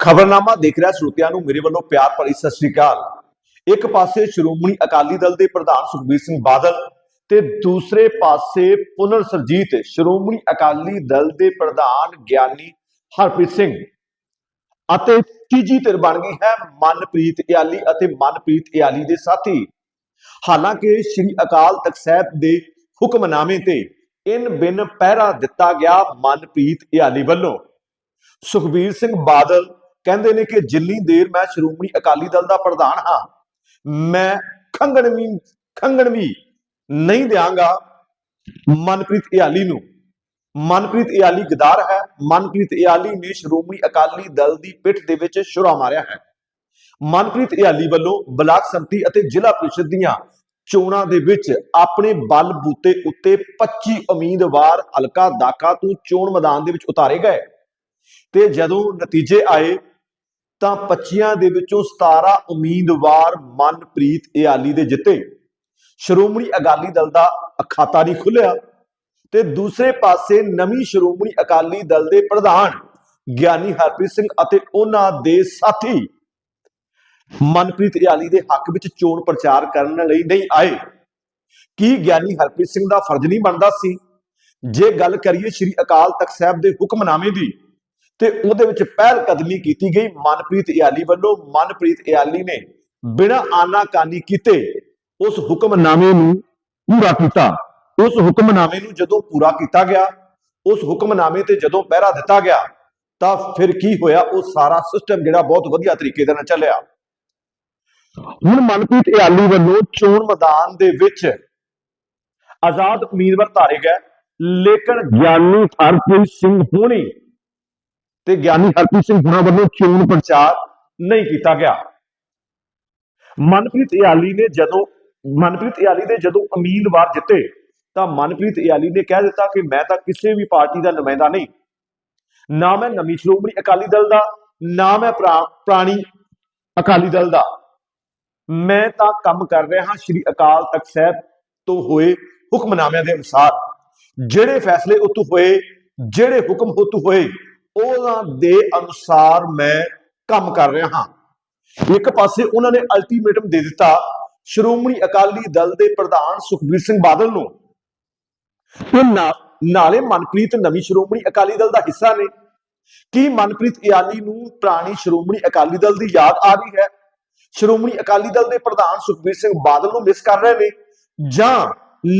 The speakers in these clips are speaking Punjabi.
ਖਬਰਨਾਮਾ ਦੇਖ ਰਿਹਾ ਸਰੋਤਿਆਂ ਨੂੰ, ਮੇਰੇ ਵੱਲੋਂ ਪਿਆਰ ਭਰੀ ਸਤਿ ਸ੍ਰੀ ਅਕਾਲ। ਇੱਕ ਪਾਸੇ ਸ਼੍ਰੋਮਣੀ ਅਕਾਲੀ ਦਲ ਦੇ ਪ੍ਰਧਾਨ ਸੁਖਬੀਰ ਸਿੰਘ ਬਾਦਲ ਤੇ ਦੂਸਰੇ ਪਾਸੇ ਪੁਨਰ ਸਰਜੀਤ, ਸ਼੍ਰੋਮਣੀ ਅਕਾਲੀ ਦਲ ਦੇ ਪ੍ਰਧਾਨ ਗਿਆਨੀ ਹਰਪ੍ਰੀਤ ਸਿੰਘ ਅਤੇ ਤੀਜੀ ਧਿਰ ਬਣ ਗਈ ਹੈ ਮਨਪ੍ਰੀਤ ਇਆਲੀ ਅਤੇ ਮਨਪ੍ਰੀਤ ਇਆਲੀ ਦੇ ਸਾਥੀ। ਹਾਲਾਂਕਿ ਸ੍ਰੀ ਅਕਾਲ ਤਖਤ ਸਾਹਿਬ ਦੇ ਹੁਕਮਨਾਮੇ ਤੇ ਇਨ ਬਿਨ ਪਹਿਰਾ ਦਿੱਤਾ ਗਿਆ ਮਨਪ੍ਰੀਤ ਇਆਲੀ ਵੱਲੋਂ। ਸੁਖਬੀਰ ਸਿੰਘ ਬਾਦਲ ਕਹਿੰਦੇ ਨੇ ਕਿ ਜਿੰਨੀ ਦੇਰ ਮੈਂ ਸ਼੍ਰੋਮਣੀ ਅਕਾਲੀ ਦਲ ਦਾ ਪ੍ਰਧਾਨ ਹਾਂ, ਮੈਂ ਖੰਗਣ ਵੀ ਖੰਗਣ ਵੀ ਨਹੀਂ ਦਿਆਂਗਾ। ਮਨਪ੍ਰੀਤ ਇਆਲੀ ਨੂੰ, ਮਨਪ੍ਰੀਤ ਇਆਲੀ ਗਦਾਰ ਹੈ। ਮਨਪ੍ਰੀਤ ਇਆਲੀ ਨੇ ਸ਼੍ਰੋਮਣੀ ਅਕਾਲੀ ਦਲ ਦੀ ਪਿੱਠ ਦੇ ਵਿੱਚ ਛੁਰਾ ਮਾਰਿਆ ਹੈ। ਮਨਪ੍ਰੀਤ ਇਆਲੀ ਵੱਲੋਂ ਬਲਾਕ ਸੰਮਤੀ ਅਤੇ ਜ਼ਿਲ੍ਹਾ ਪ੍ਰੀਸ਼ਦ ਦੀਆਂ ਚੋਣਾਂ ਦੇ ਵਿੱਚ ਆਪਣੇ ਬਲ ਬੂਤੇ ਉੱਤੇ 25 ਉਮੀਦਵਾਰ ਹਲਕਾ ਦਾਕਾ ਤੋਂ ਚੋਣ ਮੈਦਾਨ ਦੇ ਵਿੱਚ ਉਤਾਰੇ ਗਏ। ਤੇ ਜਦੋਂ ਨਤੀਜੇ ਆਏ ਤਾਂ 25 ਦੇ ਵਿੱਚੋਂ 17 ਉਮੀਦਵਾਰ ਮਨਪ੍ਰੀਤ ਇਆਲੀ ਦੇ ਜਿੱਤੇ। ਸ਼੍ਰੋਮਣੀ ਅਕਾਲੀ ਦਲ ਦਾ ਖਾਤਾ ਨਹੀਂ ਖੁੱਲਿਆ ਤੇ ਦੂਸਰੇ ਪਾਸੇ ਨਵੀਂ ਸ਼੍ਰੋਮਣੀ ਅਕਾਲੀ ਦਲ ਦੇ ਪ੍ਰਧਾਨ ਗਿਆਨੀ ਹਰਪ੍ਰੀਤ ਸਿੰਘ ਅਤੇ ਉਹਨਾਂ ਦੇ ਸਾਥੀ ਮਨਪ੍ਰੀਤ ਇਆਲੀ ਦੇ ਹੱਕ ਵਿੱਚ ਚੋਣ ਪ੍ਰਚਾਰ ਕਰਨ ਲਈ ਨਹੀਂ ਆਏ। ਕੀ ਗਿਆਨੀ ਹਰਪ੍ਰੀਤ ਸਿੰਘ ਦਾ ਫਰਜ਼ ਨਹੀਂ ਬਣਦਾ ਸੀ? ਜੇ ਗੱਲ ਕਰੀਏ ਸ੍ਰੀ ਅਕਾਲ ਤਖਤ ਸਾਹਿਬ ਦੇ ਹੁਕਮਨਾਮੇ ਦੀ ਤੇ ਉਹਦੇ ਵਿੱਚ ਪਹਿਲ ਕਦਮੀ ਕੀਤੀ ਗਈ। ਮਨਪ੍ਰੀਤ ਇਆਲੀ ਵੱਲੋਂ ਮਨਪ੍ਰੀਤ ਇਆਲੀ ਨੇ ਬਿਨਾਂ ਆਨਾਕਾਨੀ ਕੀਤੇ ਉਸ ਹੁਕਮਨਾਮੇ ਨੂੰ ਪੂਰਾ ਕੀਤਾ। ਉਸ ਹੁਕਮਨਾਮੇ ਨੂੰ ਜਦੋਂ ਪੂਰਾ ਕੀਤਾ ਗਿਆ, ਉਸ ਹੁਕਮਨਾਮੇ ਤੇ ਜਦੋਂ ਪਹਿਰਾ ਦਿੱਤਾ ਗਿਆ, ਤਾਂ ਫਿਰ ਕੀ ਹੋਇਆ? ਉਹ ਸਾਰਾ ਸਿਸਟਮ ਜਿਹੜਾ ਬਹੁਤ ਵਧੀਆ ਤਰੀਕੇ ਦੇ ਨਾਲ ਚੱਲਿਆ। ਹੁਣ ਮਨਪ੍ਰੀਤ ਇਆਲੀ ਵੱਲੋਂ ਚੋਣ ਮੈਦਾਨ ਦੇ ਵਿੱਚ ਆਜ਼ਾਦ ਉਮੀਦਵਾਰ ਧਾਰੇ ਗਏ। ਲੇਕਿਨ ਗਿਆਨੀ ਹਰਪ੍ਰੀਤ ਸਿੰਘ ਹੋਣੀ ਤੇ ਗਿਆਨੀ ਹਰਪ੍ਰੀਤ ਸਿੰਘ ਹੁਣਾਂ ਵੱਲੋਂ ਚੋਣ ਪ੍ਰਚਾਰ ਨਹੀਂ ਕੀਤਾ ਗਿਆ। ਮਨਪ੍ਰੀਤ ਇਆਲੀ ਨੇ ਜਦੋਂ ਮਨਪ੍ਰੀਤ ਇਆਲੀ ਦੇ ਜਦੋਂ ਉਮੀਦਵਾਰ ਜਿੱਤੇ, ਤਾਂ ਮਨਪ੍ਰੀਤ ਇਆਲੀ ਨੇ ਕਹਿ ਦਿੱਤਾ ਕਿ ਮੈਂ ਤਾਂ ਕਿਸੇ ਵੀ ਪਾਰਟੀ ਦਾ ਨੁਮਾਇੰਦਾ ਨਹੀਂ। ਨਾ ਮੈਂ ਨਵੀਂ ਸ਼੍ਰੋਮਣੀ ਅਕਾਲੀ ਦਲ ਦਾ, ਨਾ ਮੈਂ ਪੁਰਾ- ਪੁਰਾਣੀ ਅਕਾਲੀ ਦਲ ਦਾ। ਮੈਂ ਤਾਂ ਕੰਮ ਕਰ ਰਿਹਾ ਹਾਂ ਸ੍ਰੀ ਅਕਾਲ ਤਖਤ ਸਾਹਿਬ ਤੋਂ ਹੋਏ ਹੁਕਮਨਾਮਿਆਂ ਦੇ ਅਨੁਸਾਰ। ਜਿਹੜੇ ਫੈਸਲੇ ਉਤੋਂ ਹੋਏ, ਜਿਹੜੇ ਹੁਕਮ ਉਤੋਂ ਹੋਏ ਉਹਨਾਂ ਦੇ ਅਨੁਸਾਰ ਮੈਂ ਕੰਮ ਕਰ ਰਿਹਾ ਹਾਂ। ਇੱਕ ਪਾਸੇ ਉਹਨਾਂ ਨੇ ਅਲਟੀਮੇਟਮ ਦੇ ਦਿੱਤਾ, ਸ਼੍ਰੋਮਣੀ ਅਕਾਲੀ ਦਲ ਦੇ ਪ੍ਰਧਾਨ ਸੁਖਬੀਰ ਸਿੰਘ ਬਾਦਲ ਨੂੰ। ਤੇ ਨਾਲੇ ਮਨਪ੍ਰੀਤ ਨਵੀਂ ਸ਼੍ਰੋਮਣੀ ਅਕਾਲੀ ਦਲ ਦਾ ਹਿੱਸਾ ਨੇ। ਕੀ ਮਨਪ੍ਰੀਤ ਇਆਲੀ ਨੂੰ ਪੁਰਾਣੀ ਸ਼੍ਰੋਮਣੀ ਅਕਾਲੀ ਦਲ ਦੀ ਯਾਦ ਆ ਰਹੀ ਹੈ? ਸ਼੍ਰੋਮਣੀ ਅਕਾਲੀ ਦਲ ਦੇ ਪ੍ਰਧਾਨ ਸੁਖਬੀਰ ਸਿੰਘ ਬਾਦਲ ਨੂੰ ਮਿਸ ਕਰ ਰਹੇ ਨੇ। ਜਾਂ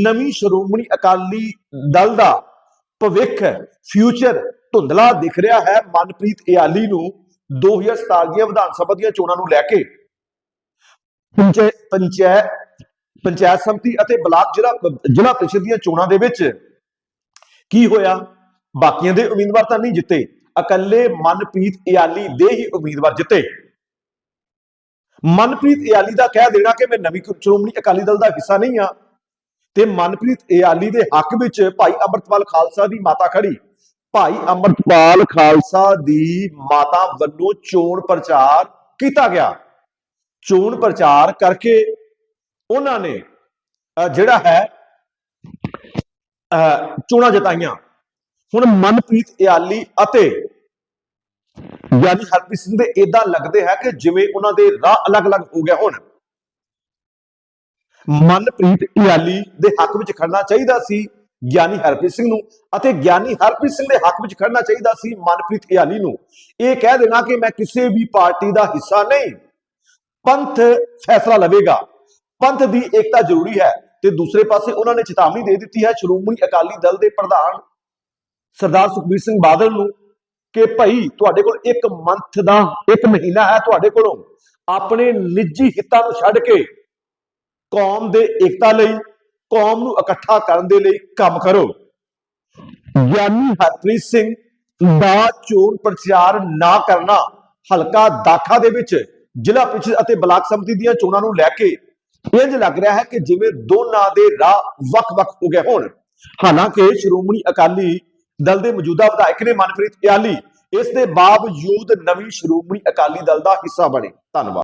ਨਵੀਂ ਸ਼੍ਰੋਮਣੀ ਅਕਾਲੀ ਦਲ ਦਾ ਭਵਿੱਖ ਫਿਊਚਰ ਧੁੰਦਲਾ ਦਿਖ ਰਿਹਾ ਹੈ ਮਨਪ੍ਰੀਤ ਇਆਲੀ ਨੂੰ 2027 ਦੀਆਂ ਵਿਧਾਨ ਸਭਾ ਦੀਆਂ ਚੋਣਾਂ ਨੂੰ ਲੈ ਕੇ। ਪੰਚਾਇਤ ਪੰਚਾਇਤ ਪੰਚਾਇਤ ਸਮਿਤੀ ਅਤੇ ਬਲਾਕ ਜ਼ਿਲ੍ਹਾ ਜ਼ਿਲ੍ਹਾ ਪ੍ਰੀਸ਼ਦ ਦੀਆਂ ਚੋਣਾਂ ਦੇ ਵਿੱਚ ਕੀ ਹੋਇਆ? ਬਾਕੀਆਂ ਦੇ ਉਮੀਦਵਾਰ ਤਾਂ ਨਹੀਂ ਜਿੱਤੇ, ਇਕੱਲੇ ਮਨਪ੍ਰੀਤ ਇਆਲੀ ਦੇ ਹੀ ਉਮੀਦਵਾਰ ਜਿੱਤੇ। ਮਨਪ੍ਰੀਤ ਇਆਲੀ ਦਾ ਕਹਿ ਦੇਣਾ ਕਿ ਮੈਂ ਨਵੀਂ ਸ਼੍ਰੋਮਣੀ ਅਕਾਲੀ ਦਲ ਦਾ ਹਿੱਸਾ ਨਹੀਂ ਆ ਤੇ ਮਨਪ੍ਰੀਤ ਇਆਲੀ ਦੇ ਹੱਕ ਵਿੱਚ ਭਾਈ ਅੰਮ੍ਰਿਤਪਾਲ ਖਾਲਸਾ ਦੀ ਮਾਤਾ ਖੜੀ ਭਾਈ ਅੰਮ੍ਰਿਤਪਾਲ ਖਾਲਸਾ ਦੀ ਮਾਤਾ ਵੱਲੋਂ ਚੋਣ ਪ੍ਰਚਾਰ ਕੀਤਾ ਗਿਆ। ਚੋਣ ਪ੍ਰਚਾਰ ਕਰਕੇ ਉਹਨਾਂ ਨੇ ਜਿਹੜਾ ਹੈ ਅਹ, ਚੋਣਾਂ ਜਿਤਾਈਆਂ। ਹੁਣ ਮਨਪ੍ਰੀਤ ਇਆਲੀ ਅਤੇ ਯਾਨੀ ਹਰਪ੍ਰੀਤ ਸਿੰਘ ਦੇ ਇਦਾਂ ਲੱਗਦੇ ਹੈ ਕਿ ਜਿਵੇਂ ਉਹਨਾਂ ਦੇ ਰਾਹ ਅਲੱਗ-ਅਲੱਗ ਹੋ ਗਿਆ ਹੁਣ। ਮਨਪ੍ਰੀਤ ਇਆਲੀ ਦੇ ਹੱਕ ਵਿੱਚ ਖੜਨਾ ਚਾਹੀਦਾ ਸੀ। ਗਿਆਨੀ ਹਰਪ੍ਰੀਤ ਸਿੰਘ ਨੂੰ ਅਤੇ ਗਿਆਨੀ ਹਰਪ੍ਰੀਤ ਸਿੰਘ ਦੇ ਹੱਕ ਵਿੱਚ ਖੜਨਾ ਚਾਹੀਦਾ ਸੀ ਮਨਪ੍ਰੀਤ ਇਆਲੀ ਨੂੰ। ਇਹ ਕਹਿ ਦੇਣਾ ਕਿ ਮੈਂ ਕਿਸੇ ਵੀ ਪਾਰਟੀ ਦਾ ਹਿੱਸਾ ਨਹੀਂ, ਪੰਥ ਫੈਸਲਾ ਲਵੇਗਾ। ਪੰਥ ਦੀ ਏਕਤਾ ਜ਼ਰੂਰੀ ਹੈ ਤੇ ਦੂਸਰੇ ਪਾਸੇ ਉਹਨਾਂ ਨੇ ਚੇਤਾਵਨੀ ਦੇ ਦਿੱਤੀ ਹੈ ਸ਼੍ਰੋਮਣੀ ਅਕਾਲੀ ਦਲ ਦੇ ਪ੍ਰਧਾਨ ਸਰਦਾਰ ਸੁਖਬੀਰ ਸਿੰਘ ਬਾਦਲ ਨੂੰ ਕਿ ਭਾਈ ਤੁਹਾਡੇ ਕੋਲ ਇੱਕ ਮੰਥ ਦਾ, ਇੱਕ ਮਹੀਨਾ ਹੈ ਤੁਹਾਡੇ ਕੋਲੋਂ। ਆਪਣੇ ਨਿੱਜੀ ਹਿੱਤਾਂ ਨੂੰ ਛੱਡ ਕੇ ਕੌਮ ਦੇ ਏਕਤਾ ਲਈ ਕੌਮ ਨੂੰ ਇਕੱਠਾ ਕਰਨ ਦੇ ਲਈ ਕੰਮ ਕਰੋ। ਗਿਆਨੀ ਹਰਪ੍ਰੀਤ ਸਿੰਘ ਦਾ ਚੋਣ ਪ੍ਰਚਾਰ ਨਾ ਕਰਨਾ, ਹਲਕਾ ਦਾਖਾ ਦੇ ਵਿੱਚ ਜ਼ਿਲ੍ਹਾ ਪ੍ਰੀਸ਼ਦ ਅਤੇ ਬਲਾਕ ਸਮਿਤੀ ਦੀਆਂ ਚੋਣਾਂ ਨੂੰ ਲੈ ਕੇ ਇੰਜ ਲੱਗ ਰਿਹਾ ਹੈ ਕਿ ਜਿਵੇਂ ਦੋਨਾਂ ਦੇ ਰਾਹ ਵੱਖ-ਵੱਖ ਹੋ ਗਏ ਹੋਣ। ਹਾਲਾਂਕਿ ਸ਼੍ਰੋਮਣੀ ਅਕਾਲੀ ਦਲ ਦੇ ਮੌਜੂਦਾ ਵਿਧਾਇਕ ਨੇ ਮਨਪ੍ਰੀਤ ਇਆਲੀ, ਇਸ ਦੇ ਬਾਵਜੂਦ ਨਵੀਂ ਸ਼੍ਰੋਮਣੀ ਅਕਾਲੀ ਦਲ ਦਾ ਹਿੱਸਾ ਬਣੇ। ਧੰਨਵਾਦ।